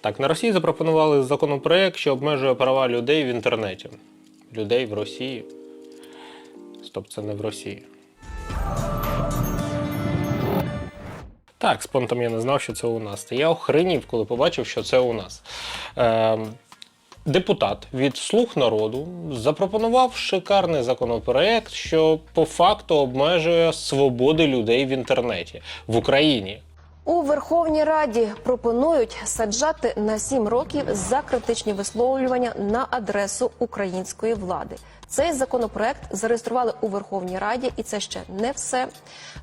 Так, на Росії запропонували законопроект, що обмежує права людей в інтернеті. Людей в Росії. Стоп, це не в Росії. Так, спонтом я не знав, що це у нас. Та я охренів, коли побачив, що це у нас. Ем, депутат від Слуг народу запропонував шикарний законопроект, що по факту обмежує свободи людей в інтернеті в Україні. У Верховній Раді пропонують саджати на сім років за критичні висловлювання на адресу української влади. Цей законопроект зареєстрували у Верховній Раді, і це ще не все.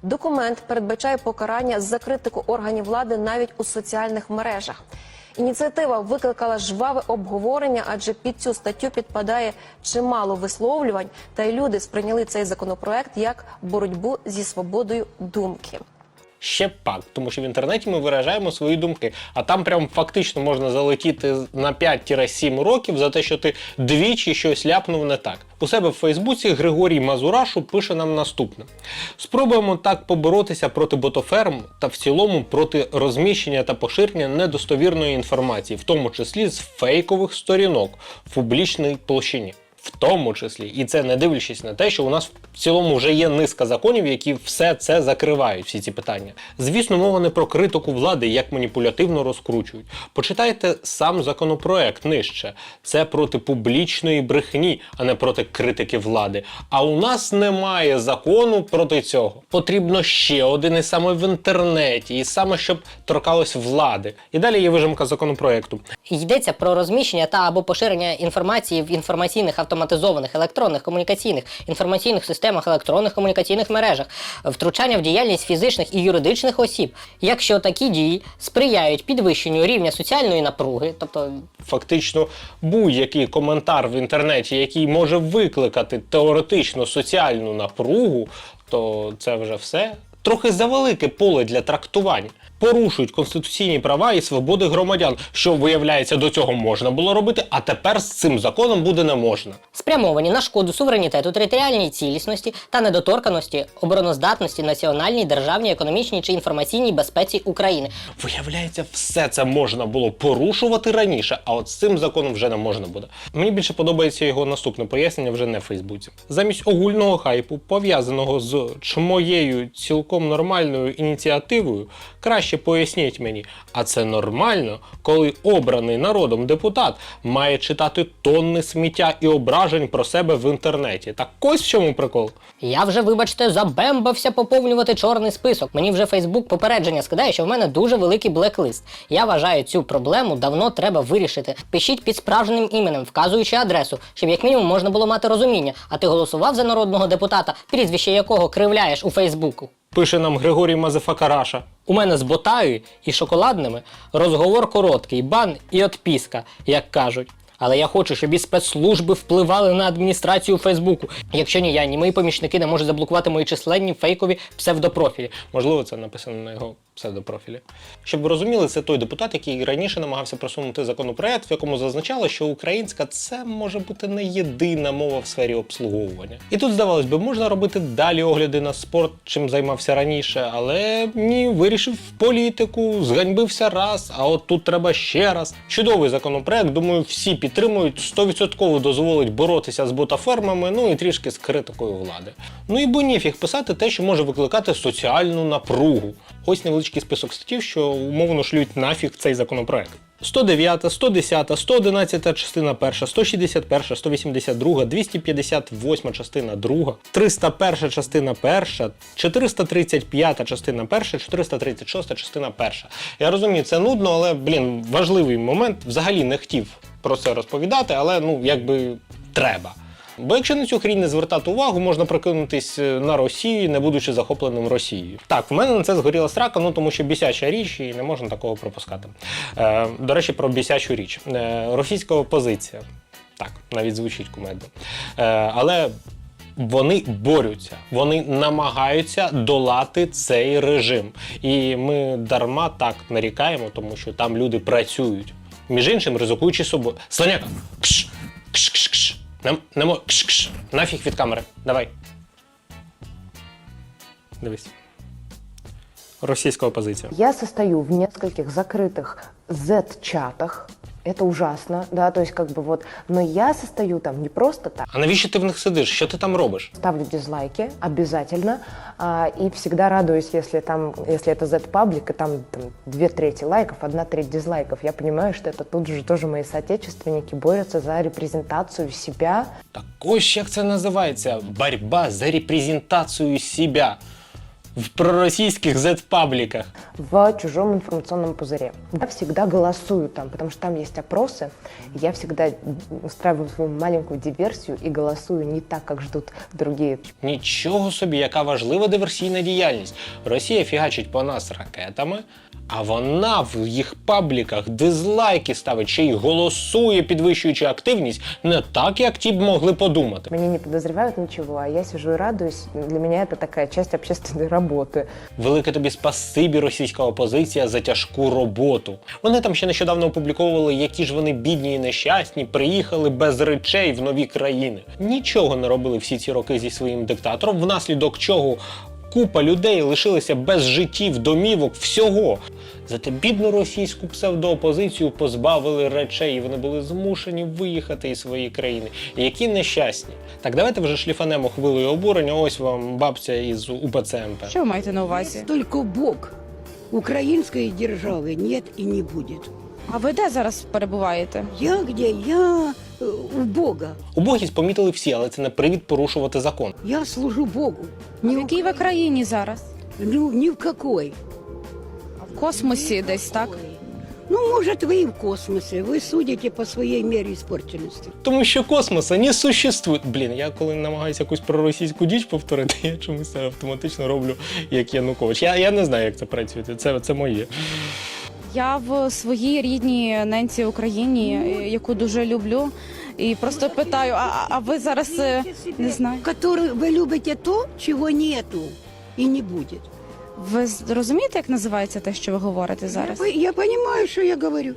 Документ передбачає покарання за критику органів влади навіть у соціальних мережах. Ініціатива викликала жваве обговорення, адже під цю статтю підпадає чимало висловлювань, та й люди сприйняли цей законопроект як боротьбу зі свободою думки. Ще пак, тому що в інтернеті ми виражаємо свої думки, а там прям фактично можна залетіти на 5-7 років за те, що ти двічі щось ляпнув не так. У себе в Фейсбуці Григорій Мазурашу пише нам наступне: спробуємо так поборотися проти ботоферм та в цілому проти розміщення та поширення недостовірної інформації, в тому числі з фейкових сторінок в публічній площині. Тому числі, і це не дивлячись на те, що у нас в цілому вже є низка законів, які все це закривають, всі ці питання. Звісно, мова не про критику влади, як маніпулятивно розкручують. Почитайте сам законопроект нижче. Це проти публічної брехні, а не проти критики влади. А у нас немає закону проти цього. Потрібно ще один і саме в інтернеті, і саме щоб торкалось влади. І далі є вижимка законопроекту. Йдеться про розміщення та або поширення інформації в інформаційних автоматизованих електронних комунікаційних інформаційних системах електронних комунікаційних мережах, втручання в діяльність фізичних і юридичних осіб, якщо такі дії сприяють підвищенню рівня соціальної напруги, тобто фактично будь-який коментар в інтернеті, який може викликати теоретично соціальну напругу, то це вже все. Трохи завелике поле для трактувань. Порушують конституційні права і свободи громадян, що виявляється до цього можна було робити, а тепер з цим законом буде не можна. спрямовані на шкоду суверенітету, територіальній цілісності та недоторканості, обороноздатності, національній, державній, економічній чи інформаційній безпеці України. Виявляється, все це можна було порушувати раніше, а от з цим законом вже не можна буде. Мені більше подобається його наступне пояснення вже не в Фейсбуці. Замість огульного хайпу, пов'язаного з чмоєю цілком нормальною ініціативою, краще поясніть мені, а це нормально, коли обраний народом депутат має читати тонни сміття і ображень про себе в інтернеті. Так ось в чому прикол. Я вже, вибачте, забембався поповнювати чорний список. Мені вже Фейсбук попередження скидає, що в мене дуже великий блеклист. Я вважаю, цю проблему давно треба вирішити. Пишіть під справжнім іменем, вказуючи адресу, щоб як мінімум можна було мати розуміння. А ти голосував за народного депутата, прізвище якого кривляєш у Фейсбуку. Пише нам Григорій Мазефакараша. У мене з ботаю і шоколадними розговор короткий, бан і отпіска, як кажуть. Але я хочу, щоб і спецслужби впливали на адміністрацію Фейсбуку. Якщо ні я, ні мої помічники не можуть заблокувати мої численні фейкові псевдопрофілі. Можливо, це написано на його псевдопрофілі. Щоб ви розуміли, це той депутат, який раніше намагався просунути законопроект, в якому зазначало, що українська це може бути не єдина мова в сфері обслуговування. І тут, здавалось би, можна робити далі огляди на спорт, чим займався раніше, але ні, вирішив в політику, зганьбився раз, а от тут треба ще раз. Чудовий законопроект, думаю, всі підтримують, 100% дозволить боротися з ботафермами, ну і трішки з критикою влади. Ну і бо ніфіг писати те, що може викликати соціальну напругу. Ось невеличкий список статтів, що умовно шлють нафіг цей законопроект. 109, 110, 111 частина 1, 161, 182, 258 частина 2, 301 частина 1, 435 частина 1, 436 частина 1. Я розумію, це нудно, але, блін, важливий момент. Взагалі не хотів про це розповідати, але ну якби треба. Бо якщо на цю хрінь не звертати увагу, можна прокинутись е, на Росію, не будучи захопленим Росією. Так, в мене на це згоріла срака, ну тому що бісяча річ, і не можна такого пропускати. Е, до речі, про бісячу річ. Е, російська опозиція. Так, навіть звучить кумедно. Е, але вони борються, вони намагаються долати цей режим. І ми дарма так нарікаємо, тому що там люди працюють. Між іншим, ризикуючи собою. Слоняка! Кш, кш, кш. Не, не мо... кш, кш. Нафіг від камери. Давай. Дивись. Російська опозиція. Я состою в нескольких закритих Z-чатах. Это ужасно, да, то есть как бы вот, но я состою там не просто так, А навіщо ти в них сидиш? Що ти там робиш? ставлю дизлайки обязательно, а, и всегда радуюсь, если там, если это Z-паблик, и там, там две трети лайков, одна треть дизлайков, я понимаю, что это тут же тоже мои соотечественники борются за репрезентацию себя, Так ось як це називається боротьба за репрезентацію себе в проросійських Z-пабліках. в чужом информационном пузыре. Я всегда голосую там, потому что там есть опросы. и Я всегда устраиваю свою маленькую диверсию и голосую не так, как ждут другие. Нічого собі, яка важлива диверсійна діяльність. Росія фігачить по нас ракетами, а вона в їх пабліках дизлайки ставить, ще й голосує, підвищуючи активність, не так, як ті б могли подумати. Они не подозревают ничего, а я сижу и радуюсь. Для меня это такая часть общественной работы. Велике тобі спасибі, російська опозиція, за тяжку роботу. Вони там ще нещодавно опубліковували, які ж вони бідні і нещасні, приїхали без речей в нові країни. Нічого не робили всі ці роки зі своїм диктатором, внаслідок чого купа людей лишилися без життів, домівок, всього. Зате бідну російську псевдоопозицію позбавили речей, і вони були змушені виїхати із своєї країни. Які нещасні. Так, давайте вже шліфанемо хвилею обурення. Ось вам бабця із УПЦ МП. Що ви маєте на увазі? Только Бог. Украинской державы нет и не будет. А ви де зараз перебуваєте? Я где? Я у Бога. Убогість помітили всі, але це не привід порушувати закон. Я служу Богу. В Ни в, якій ви країні зараз? ну, ни в какой. В космосі десь, так? Ну, может, вы и в космосе. Вы судите по своей мере испорченности. Тому що космоса не существує. Блін, я коли намагаюся якусь проросійську діч повторити, я чомусь це автоматично роблю як Янукович. Я, я не знаю, як це працює. Це, це моє. Я в своїй рідній ненці Україні, е, яку дуже люблю. І просто питаю: а, а- ви зараз е, не знаю? Который вы любите то, чего нету и не будет. Ви з- розумієте, як називається те, що ви говорите зараз? Я, понимаю, что я говорю.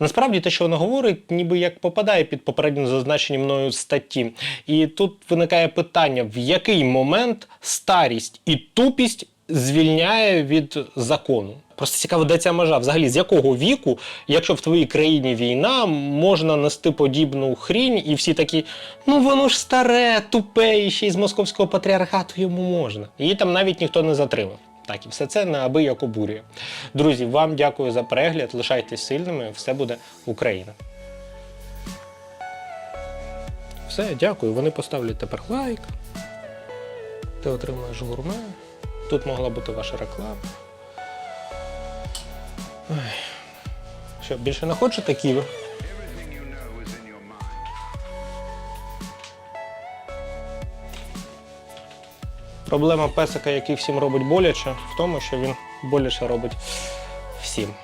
Насправді те, що вона говорить, ніби як попадає під попередньо зазначені мною статті. І тут виникає питання: в який момент старість і тупість звільняє від закону? Просто цікаво, де ця межа? Взагалі, з якого віку, якщо в твоїй країні війна, можна нести подібну хрінь, і всі такі, ну воно ж старе, тупе, і ще й з московського патріархату йому можна. Її там навіть ніхто не затримав. Так, і все це неабияк обурює. Друзі, вам дякую за перегляд. Лишайтесь сильними, все буде Україна. Все, дякую. Вони поставлять тепер лайк. Ти отримаєш гурме. Тут могла бути ваша реклама. Ой. Що, більше не хочете такі? Проблема песика, який всім робить боляче, в тому, що він боляче робить всім.